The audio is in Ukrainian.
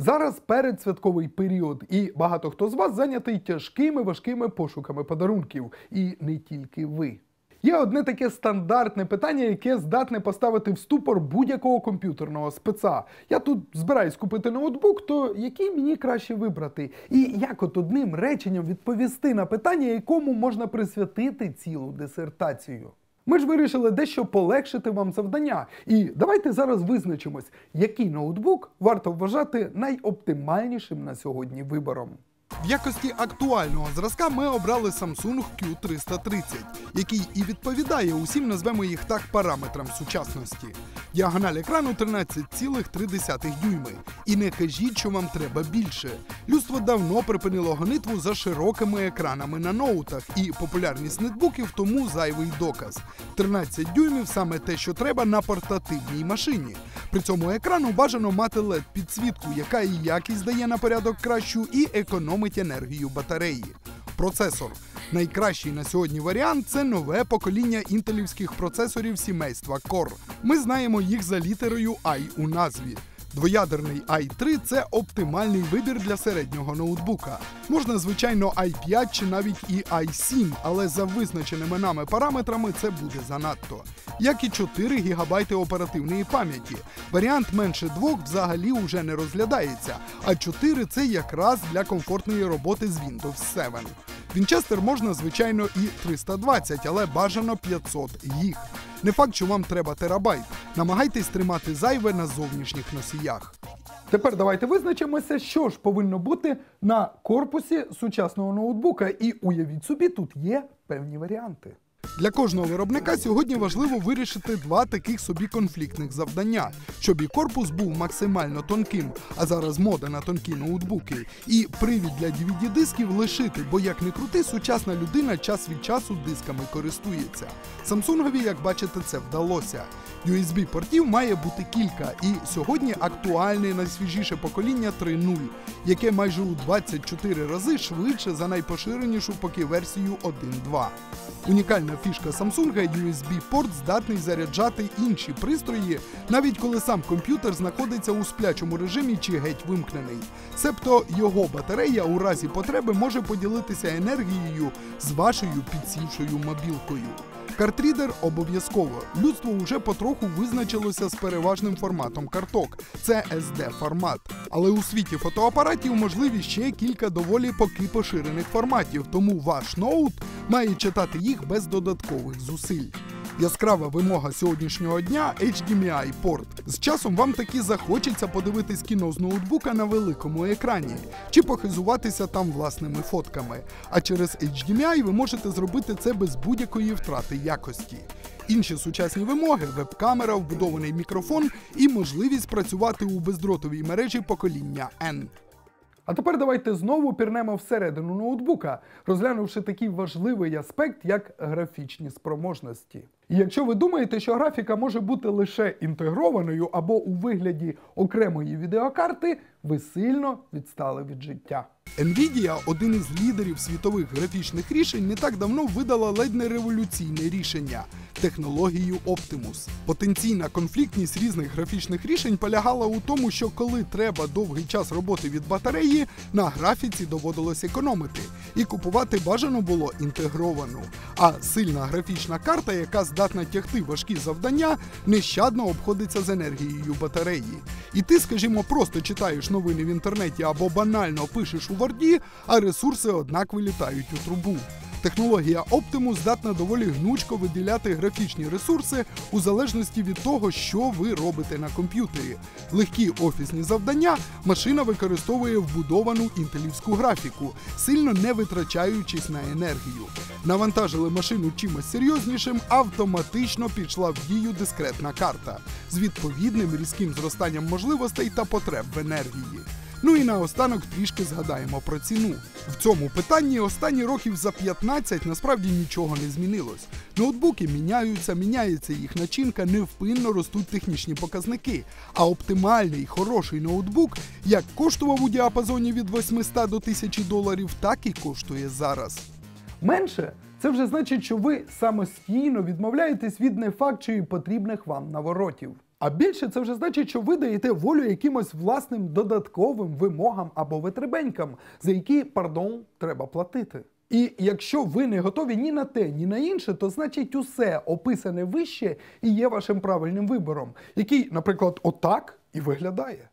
Зараз передсвятковий період, і багато хто з вас зайнятий тяжкими важкими пошуками подарунків. І не тільки ви. Є одне таке стандартне питання, яке здатне поставити в ступор будь-якого комп'ютерного спеца. Я тут збираюсь купити ноутбук, то який мені краще вибрати? І як от одним реченням відповісти на питання, якому можна присвятити цілу дисертацію? Ми ж вирішили дещо полегшити вам завдання. І давайте зараз визначимось, який ноутбук варто вважати найоптимальнішим на сьогодні вибором. В якості актуального зразка ми обрали Samsung Q330, який і відповідає усім, назвемо їх так, параметрам сучасності. Діагональ екрану 13,3 дюйми. І не кажіть, що вам треба більше. Людство давно припинило гонитву за широкими екранами на ноутах, і популярність нетбуків тому зайвий доказ. 13 дюймів саме те, що треба на портативній машині. При цьому екрану бажано мати led підсвітку, яка і якість дає на порядок кращу, і економить енергію батареї. Процесор. Найкращий на сьогодні варіант це нове покоління інтелівських процесорів сімейства Core. Ми знаємо їх за літерою I у назві. Двоядерний i3 це оптимальний вибір для середнього ноутбука. Можна, звичайно, i5 чи навіть і i7, але за визначеними нами параметрами це буде занадто. Як і 4 ГБ оперативної пам'яті. Варіант менше двох взагалі уже не розглядається, а 4 це якраз для комфортної роботи з Windows 7. Вінчестер можна, звичайно, і 320, але бажано 500 їх. Не факт, що вам треба терабайт. Намагайтесь тримати зайве на зовнішніх носіях. Тепер давайте визначимося, що ж повинно бути на корпусі сучасного ноутбука. І уявіть собі, тут є певні варіанти. Для кожного виробника сьогодні важливо вирішити два таких собі конфліктних завдання, щоб і корпус був максимально тонким, а зараз мода на тонкі ноутбуки, і привід для dvd дисків лишити, бо як не крути, сучасна людина час від часу дисками користується. Самсунгові, як бачите, це вдалося. USB-портів має бути кілька, і сьогодні актуальне найсвіжіше покоління 3.0, яке майже у 24 рази швидше за найпоширенішу поки версію 1.2. Унікальна фішка Samsung USB-порт здатний заряджати інші пристрої, навіть коли сам комп'ютер знаходиться у сплячому режимі чи геть вимкнений. Себто його батарея у разі потреби може поділитися енергією з вашою підсівшою мобілкою. Картрідер обов'язково. Людство вже потроху визначилося з переважним форматом карток. Це SD формат. Але у світі фотоапаратів можливі ще кілька доволі поки поширених форматів, тому ваш ноут має читати їх без додаткових зусиль. Яскрава вимога сьогоднішнього дня HDMI порт. З часом вам таки захочеться подивитись кіно з ноутбука на великому екрані чи похизуватися там власними фотками. А через HDMI ви можете зробити це без будь-якої втрати якості. Інші сучасні вимоги веб-камера, вбудований мікрофон і можливість працювати у бездротовій мережі покоління N. А тепер давайте знову пірнемо всередину ноутбука, розглянувши такий важливий аспект, як графічні спроможності. І якщо ви думаєте, що графіка може бути лише інтегрованою або у вигляді окремої відеокарти, ви сильно відстали від життя. Nvidia, один із лідерів світових графічних рішень, не так давно видала ледь не революційне рішення технологію Optimus. Потенційна конфліктність різних графічних рішень полягала у тому, що коли треба довгий час роботи від батареї, на графіці доводилось економити, і купувати бажано було інтегровану. А сильна графічна карта, яка здатна тягти важкі завдання, нещадно обходиться з енергією батареї. І ти, скажімо, просто читаєш новини в інтернеті або банально пишеш у Варді, а ресурси однак вилітають у трубу. Технологія Optimus здатна доволі гнучко виділяти графічні ресурси у залежності від того, що ви робите на комп'ютері. Легкі офісні завдання машина використовує вбудовану інтелівську графіку, сильно не витрачаючись на енергію. Навантажили машину чимось серйознішим, автоматично пішла в дію дискретна карта з відповідним різким зростанням можливостей та потреб в енергії. Ну і наостанок трішки згадаємо про ціну. В цьому питанні останні років за 15 насправді нічого не змінилось. Ноутбуки міняються, міняється їх начинка, невпинно ростуть технічні показники. А оптимальний хороший ноутбук як коштував у діапазоні від 800 до 1000 доларів, так і коштує зараз. Менше це вже значить, що ви самостійно відмовляєтесь від не чи потрібних вам наворотів. А більше це вже значить, що ви даєте волю якимось власним додатковим вимогам або витребенькам, за які, пардон, треба платити. І якщо ви не готові ні на те, ні на інше, то значить усе описане вище і є вашим правильним вибором, який, наприклад, отак і виглядає.